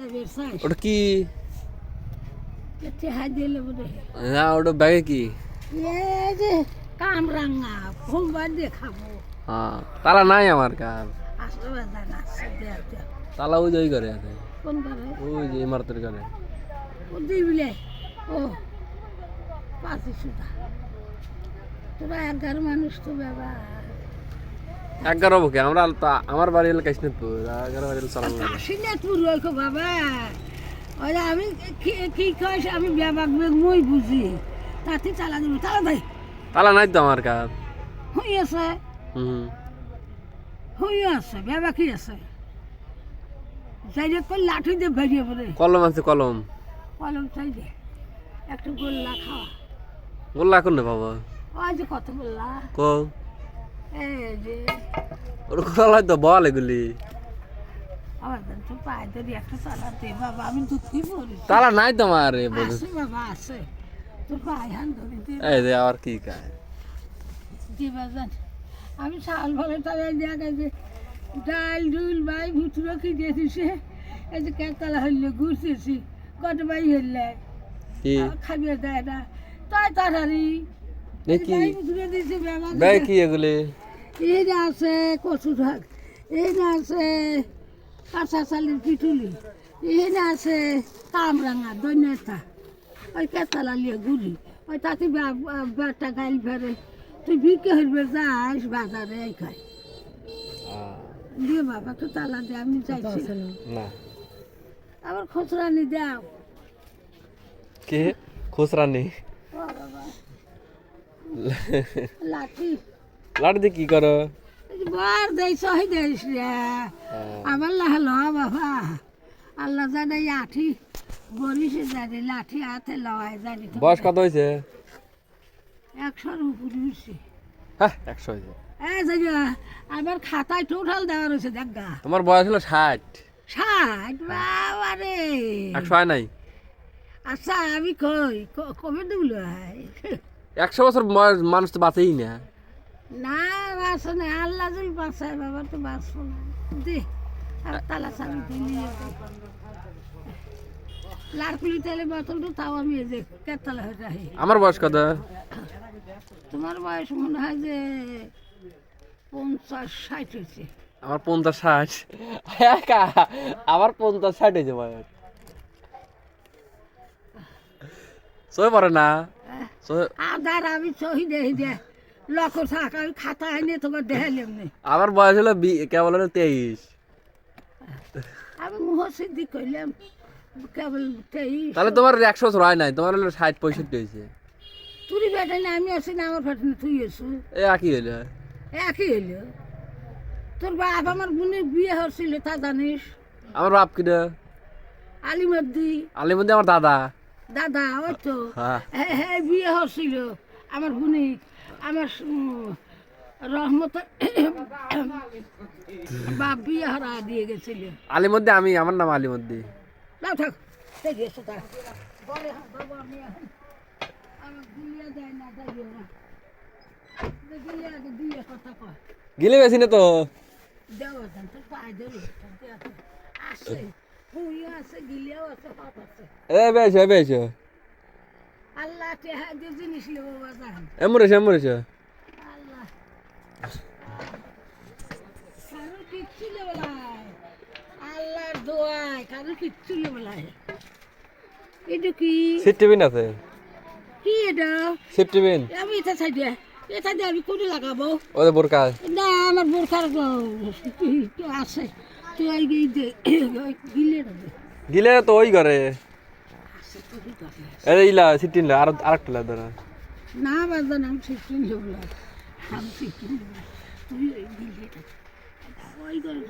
ওটা কি চেহারা দিলে বোধ না ওটা ব্যাগে কি এই যে কামরাঙ্গা সোমবার দিয়ে খাব হ্যাঁ তালা নাই আমার কার আসলে বাজার আসছে দেয়া দেয়া তালা ওই যে ওই করে আছে কোন করে ওই যে ইমারতের করে ও দিবিলে ও পাঁচি সুদা তোরা এগারো মানুষ তো বাবা এগারো বুকে আমরা আমার বাড়ি হলো কাশ্মীরপুর এগারো বাড়ি হলো না তুই রইখো বাবা। ওই আমি কি- কইস আমি ব্যাপার মই বুঝি। তাতে চালা দেবো তালা ভাই তালা নাই তো আমার কার? হই আছে। হুম। হই আছে ব্যাবা কি আছে। যাই কই লাঠি দিয়ে বেরিয়ে পড়ে। কলম আছে কলম। কলম চাই যে একটু গোল্লা খাওয়া। গোল্লা কোন বাবা ওই যে কত গোল্লা? কো এই যে ওর কলাই তো বল এগুলি। তালা নাই তো আমার বলে। আছে বাবা আছে তোর পায়ে হান ধরে দে এই যে আবার কি দিবা আমি চাল ভালো দেখা গেছে ডাল ডুল বাই ভুতুরো কি? দিয়েছে এই যে কেতলা হইলে ঘুরতেছি কত বাই হইলে খাবি দেয় না তাই তাড়াতাড়ি বাবা ব্যাগ কি এগুলি? এইটা আছে কচু শাক এইটা আছে কাঁচা চালের পিটুলি এইটা আছে কামরাঙা দৈন্যতা ওই কেতলা লিয়ে ঘুরি ওই তাতে ব্যাগটা গাইল ফেরে তুই বিকে হইবে যাস বাজারে এই খাই। দিয়ে বাবা তো তালা দে আমি যাইছি। না। আবার খুচরা নি দাও। কে? খুচরা নেই ও বাবা লাঠি। দিয়ে কি করো? বার দেই সহি দেইস রে আমার লাহল বাবা। আল্লাহ জানে আঠি। বরিশে জানে লাঠি হাতে লওয়ায় জানি বয়স কত হয়েছে? একশোর উপরে উঠছে হ্যাঁ একশো হয়েছে। আমার খাতায় টোটাল দেওয়া রয়েছে দেখ তোমার বয়স হলো ষাট। ষাট বাবা রে একশো হয় নাই? আচ্ছা আমি কই কবে ভাই একশো বছর মানুষ তো বাঁচেই না। না বাসো না। আল্লাহ যদি বাঁচায় বাবা তো বাঁচবো না। দে আর তালা চাবি দিলি লাড়কুলি তেলে বোতলটা তাও আমি এই যে কেতলা হয়ে রাখি আমার বয়স কত? তোমার বয়স মনে হয় যে পঞ্চাশ ষাট হয়েছে। আমার পঞ্চাশ ষাট। আমার পঞ্চাশ ষাট হয়েছে বয়স। সই পড়ে না। আদার আমি সহি দেহি দে। লক্ষ থাক আমি খাতা এনে তোমার দেখালাম নে আমার বয়স হলো কেবল হলো তেইশ। আমি মুহসিদ্দি করলাম কেবল তেইশ। তাহলে তোমার একশো হয় নাই তোমার হলো ষাট পঁয়ষট্টি হয়েছে। তুই বেটা না আমি আছি না আমার না তুই আছো। এ একই হইল। একই হইল। তোর বাপ আমার বোনের বিয়ে হচ্ছিল তা জানিস? আমার বাপ কিনা? আলিমদ্দি। আলির মধ্যে আমার দাদা। দাদা ওই তো হ্যাঁ। বিয়ে হচ্ছিল। আমার বোনে আমার রহমত বাপ বিয়ে হারা দিয়ে গেছিল। আলির মধ্যে আমি আমার নাম থাক তা বলে হ্যাঁ, না দিয়ে কথা কয়। গিলে বেশি না তো? দেওয়া যান দেবে আছে গিলিয়াও আছে হাত আছে এ বেশ বেশ আল্লাহ টেহা দিয়ে জিনিস নেব বাজান এমরেছ এমরেছ আল্লাহ। কারও কিচ্ছু নেব আল্লাহর দোয়ায় কারও কিচ্ছু নেব এটা কি? সিট আছে। কি এটা? সিট আমি এটা চাই দিয়ে। এটা দিয়ে আমি কোনে লাগাবো? ওদের বোরকা না আমার বোরখার আছে? তুই ওই গিলে গিলে তো ওই করে? এই ইলা সিট টিনলা আর আরেকটা লা ধরা। না বাজান আমি সিক্সটিন হব আমি সিক্সটিন তুই গিলে ওই করে